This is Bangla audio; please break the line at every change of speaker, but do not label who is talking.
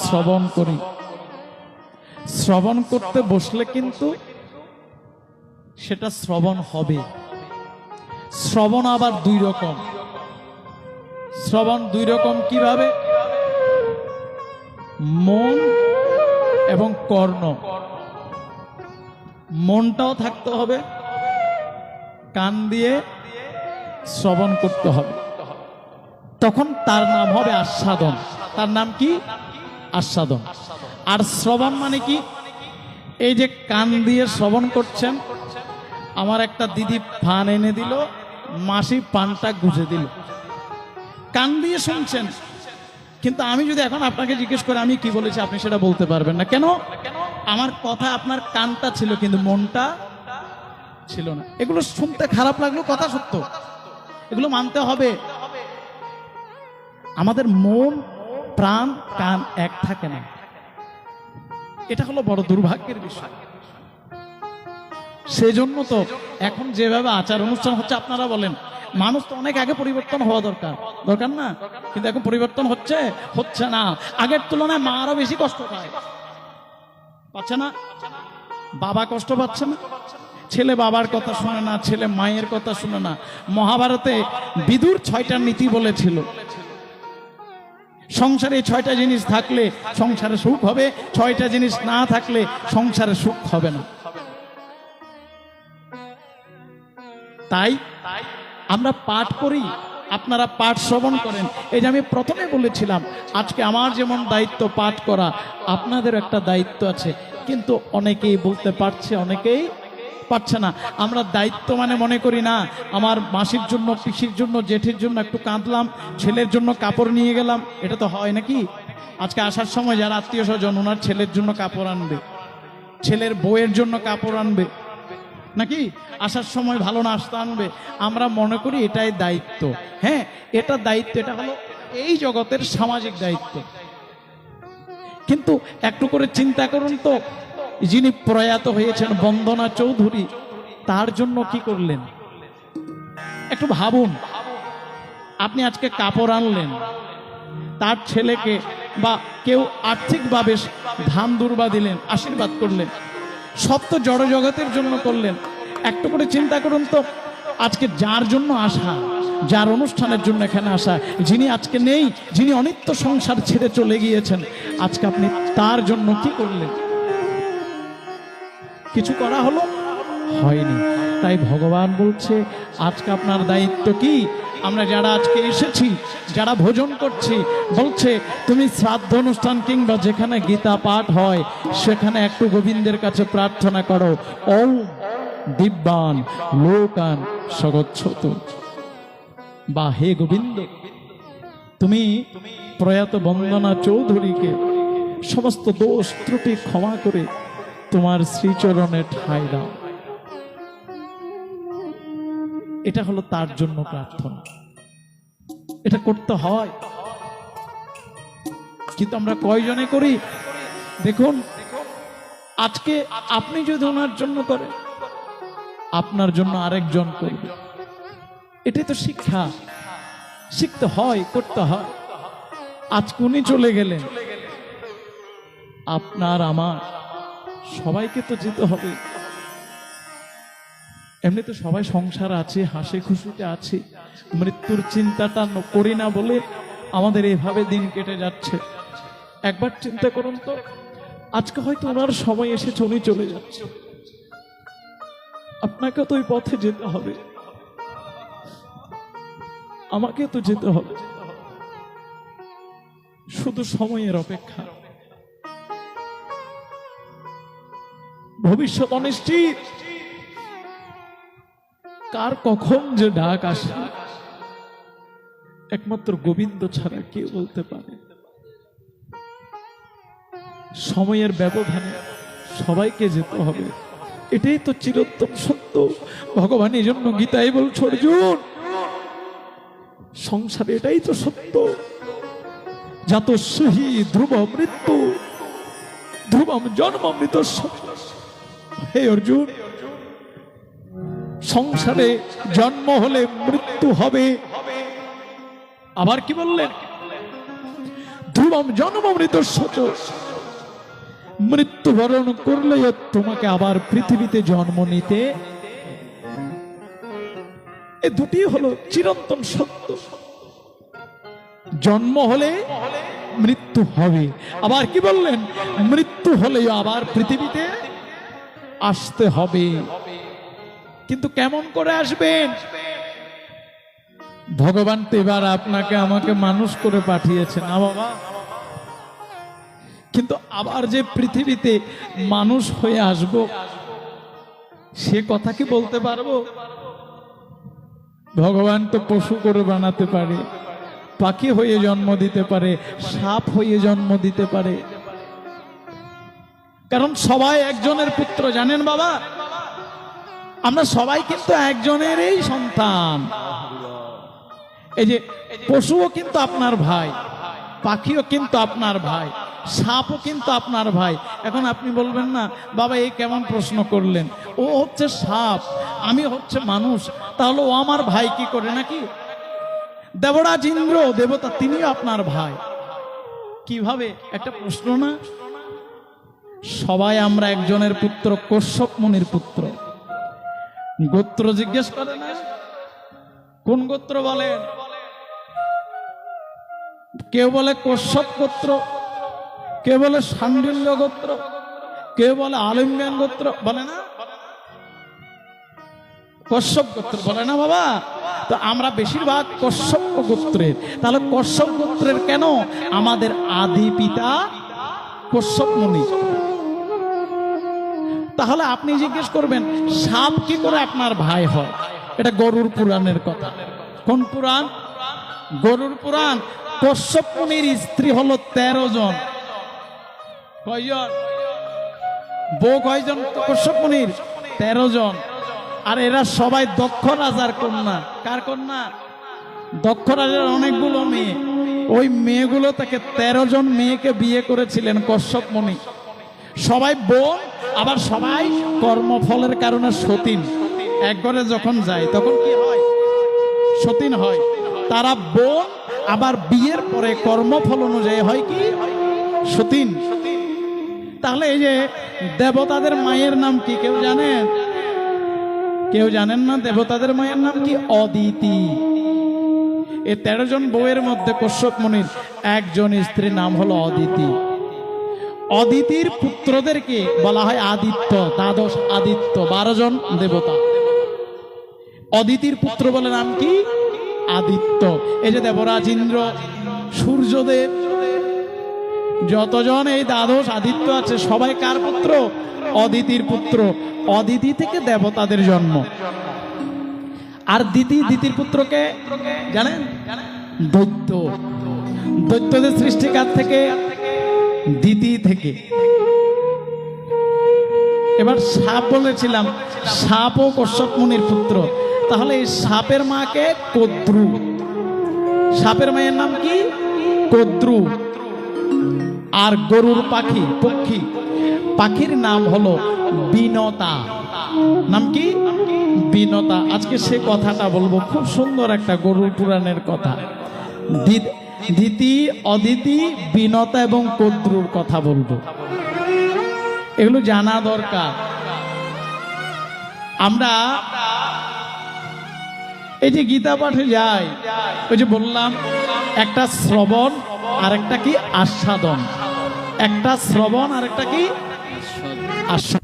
শ্রবণ করি। শ্রবণ করতে বসলে কিন্তু সেটা শ্রবণ হবে। শ্রবণ আবার দুই রকম। শ্রবণ দুই রকম কীভাবে? মন এবং কর্ণ। মনটাও থাকতে হবে, কান দিয়ে শ্রবণ করতে হবে। তখন তার নাম হবে আস্বাদন। তার নাম কি? আস্বাদন। আর শ্রবণ মানে কি? এই যে কান দিয়ে শ্রবণ করছেন, আমার একটা দিদি পান এনে দিল, মাসি পানটা গুজে দিল। কান দিয়ে শুনছেন? কিন্তু আমি যদি এখন আপনাকে জিজ্ঞেস করে, আমি কি বলেছি আপনি সেটা বলতে পারবেন না। কেন? আমার কথা, আপনার কানটা ছিল, কিন্তু মনটা ছিল না। এগুলো শুনতে খারাপ লাগল কথা সত্য। এগুলো মানতে হবে। আমাদের মন প্রাণ, কান এক থাকে না। এটা হলো বড় দুর্ভাগ্যের বিষয়। সেজন্য তো এখন যেভাবে আচার অনুষ্ঠান হচ্ছে, আপনারা বলেন, মানুষ তো অনেক আগে পরিবর্তন হওয়া দরকার। দরকার না? কিন্তু এখন পরিবর্তন হচ্ছে? হচ্ছে না। আগের তুলনায় মা আরও বেশি কষ্ট পায়। পাচ্ছে না? বাবা কষ্ট পাচ্ছে না? ছেলে বাবার কথা শুনে না, ছেলে মায়ের কথা শুনে না। মহাভারতে বিদুর ছয়টা নীতি বলেছিল। সংসারে ছয়টা জিনিস থাকলে সংসারে সুখ হবে, ছয়টা জিনিস না থাকলে সংসারে সুখ হবে না। তাই আমরা পাঠ করি, আপনারা পাঠ শ্রবণ করেন। এই যে আমি প্রথমে বলেছিলাম, আজকে আমার যেমন দায়িত্ব পাঠ করা আপনাদের একটা দায়িত্ব আছে। কিন্তু অনেকেই বলতে পারছে, অনেকেই পারছে না। আমরা দায়িত্ব মানে মনে করি না, আমার মাসির জন্য, পিসির জন্য, জেঠির জন্য একটু কাঁদলাম, ছেলের জন্য কাপড় নিয়ে গেলাম। এটা তো হয় নাকি? আজকে আসার সময় যারা আত্মীয় স্বজন, ওনার ছেলের জন্য কাপড় আনবে, ছেলের বউয়ের জন্য কাপড় আনবে, নাকি? আসার সময় ভালো নাস্তা আনবে। আমরা মনে করি এটাই দায়িত্ব। হ্যাঁ এটা দায়িত্ব, এটা হলো এই জগতের সামাজিক দায়িত্ব। কিন্তু একটু করে চিন্তা করুন তো যিনি প্রয়াত হয়েছেন বন্দনা চৌধুরী, তার জন্য কি করলেন? একটু ভাবুন, আপনি আজকে কাপড় আনলেন, তার ছেলেকে বা কেউ আর্থিকভাবে ধান দুর্বা দিলেন, আশীর্বাদ করলেন, সব তো জড় জগতের জন্য করলেন। একটু করে চিন্তা করুন তো, আজকে যার জন্য আসা, যার অনুষ্ঠানের জন্য এখানে আসা, যিনি আজকে নেই, যিনি অনিত্য সংসার ছেড়ে চলে গিয়েছেন, আজকে আপনি তার জন্য কি করলেন? কিছু করা হলো? হয়নি। তাই ভগবান বলছে, আজকে আপনার দায়িত্ব কি? আমরা যারা আজকে এসেছি, যারা ভোজন করছি, বলছে, তুমি শ্রাদ্ধ অনুষ্ঠান কিংবা যেখানে গীতা পাঠ হয়, সেখানে একটু গোবিন্দের কাছে প্রার্থনা করো। ও দিব্যান লোকান সগচ্ছত। বা হে গোবিন্দ, তুমি প্রয়াত বন্দনা চৌধুরীকে সমস্ত দোষ ত্রুটি ক্ষমা করে তোমার শ্রীচরণে ঠাই দাও। এটা হলো তার জন্য প্রার্থনা। এটা করতে হয়। কিন্তু আমরা কয়জনে করি? দেখুন, আজকে আপনি যদি ওনার জন্য করেন, আপনার জন্য আরেকজন করবে। এটাই তো শিক্ষা। শিখতে হয়, করতে হয়। আজকে উনি চলে গেলেন। আপনার, আমার। সবাইকে তো যেতে হবে। এমনি তো সবাই সংসার আছে, হাসি খুশিতে আছে, মৃত্যুর চিন্তাটা করি না বলে আমাদের এভাবে দিন কেটে যাচ্ছে। একবার চিন্তা করুন তো, আজকে হয়তো ওনার সময় এসে চলে চলে যাচ্ছে। আপনাকে তো ওই পথে যেতে হবে। আমাকে তো যেতে হবে। শুধু সময়ের অপেক্ষা। ভবিষ্যৎ অনিশ্চিত। কার কখন যে ডাক আসে, একমাত্র গোবিন্দ ছাড়া কেউ বলতে পারে। সময়ের ব্যবধানে সবাইকে যেতে হবে। এটাই তো চিরোত্তম সত্য। ভগবান এই জন্য গীতায় বলছ, অর্জুন, সংসারে এটাই তো সত্য। যাত সহি ধ্রুব মৃত্যু, ধ্রুবম জন্ম মৃত হে অর্জুন, সংসারে জন্ম হলে মৃত্যু হবে। আবার কি বললেন? ধ্রুব পূর্বম জন্মমৃত সচ মৃত্যুবরণ করলে তোমাকে আবার পৃথিবীতে জন্ম নিতে। এ দুটি হলো চিরন্তন সত্য। জন্ম হলে মৃত্যু হবে। আবার কি বললেন? মৃত্যু হলে আবার পৃথিবীতে আসতে হবে। কিন্তু কেমন করে আসবেন? ভগবান তো এবার আপনাকে আমাকে মানুষ করে পাঠিয়েছেন বাবা? কিন্তু আবার যে পৃথিবীতে মানুষ হয়ে আসব, সে কথা কি বলতে পারব? ভগবান তো পশু করে বানাতে পারে, পাখি হয়ে জন্ম দিতে পারে, সাপ হয়ে জন্ম দিতে পারে। কারণ সবাই একজনের পুত্র, জানেন বাবা? আমরা সবাই কিন্তু একজনেরই সন্তান। এই যে পশুও কিন্তু আপনার ভাই, পাখিও কিন্তু আপনার ভাই, সাপও কিন্তু আপনার ভাই। এখন আপনি বলবেন না, বাবা, এই কেমন প্রশ্ন করলেন? ও হচ্ছে সাপ, আমি হচ্ছে মানুষ, তাহলে ও আমার ভাই কি করে নাকি? দেবরাজ ইন্দ্র দেবতা, তিনিও আপনার ভাই। কীভাবে? একটা প্রশ্ন না? সবাই আমরা একজনের পুত্র, কশ্যপ মুনির পুত্র। গোত্র জিজ্ঞেস করে না? কোন গোত্র বলেন কেউ বলে কশ্যপ গোত্র, কেউ বলে সান্ডিল্য গোত্র, কেউ বলে আলিম্বান গোত্র, বলে না? কশ্যপ গোত্র বলে না বাবা? তো আমরা বেশিরভাগ কশ্যপ গোত্রের। তাহলে কশ্যপ গোত্রের কেন? আমাদের আদি পিতা কশ্যপ মুনি তাহলে আপনি জিজ্ঞেস করবেন, সাপ কি করে আপনার ভাই হয়? এটা গরুর পুরাণের কথা। কোন পুরাণ? গরুর পুরাণ কশ্যপ মুনির স্ত্রী হলো তেরো জন। কয়জন? বউ কয়জন? কশ্যপ মুনির তেরো জন। আর এরা সবাই দক্ষ রাজার কন্যা। কার কন্যা? দক্ষ রাজার অনেকগুলো মেয়ে। ওই মেয়েগুলো তাকে তেরো জন মেয়েকে বিয়ে করেছিলেন কশ্যপ মুনি সবাই বোন আবার সবাই কর্মফলের কারণে সতীন। এক যখন যায়, তখন কি হয়? সতীন হয়। তারা বোন, আবার বিয়ের পরে কর্মফল অনুযায়ী হয় কি? সতীন। তাহলে এই যে দেবতাদের মায়ের নাম কি, কেউ জানেন কেউ জানেন না? দেবতাদের মায়ের নাম কি? অদিতি। এই তেরো জন বউয়ের মধ্যে কশ্যপ মুনির। একজন স্ত্রীর নাম হলো অদিতি। অদিতির পুত্রদেরকে বলা হয় আদিত্য, দ্বাদশ আদিত্য, বারো জন দেবতা। অদিতির পুত্র বলে নাম কি? আদিত্য। এই যে দেবরাজ ইন্দ্র সূর্যদেব, যতজন এই দ্বাদশ আদিত্য আছে, সবাই কার পুত্র? অদিতির পুত্র। অদিতি থেকে দেবতাদের জন্ম। আর দিতি, দিতির পুত্রকে জানেন? দৈত্য। দৈত্যদের সৃষ্টিকার থেকে দিতি থেকে। এবার সাপ বলেছিলাম সাপ ও কশ্যপ মুনির পুত্র। তাহলে এই সাপের মাকে কদ্রু। সাপের মায়ের নাম কি? কদ্রু। আর গরুর পাখি, পক্ষী। পাখির নাম হলো বিনতা। নাম কি? বিনতা। আজকে সে কথাটা বলব। খুব সুন্দর একটা গরুর পুরাণের কথা। দি- দিতি অদিতি, বিনতা এবং কদ্রুর কথা বলব। এগুলো জানা দরকার। আমরা এই যে গীতা পাঠে যাই, ওই যে বললাম, একটা শ্রবণ আর একটা কি আস্বাদন। একটা শ্রবণ আর একটা কি আস্বাদন।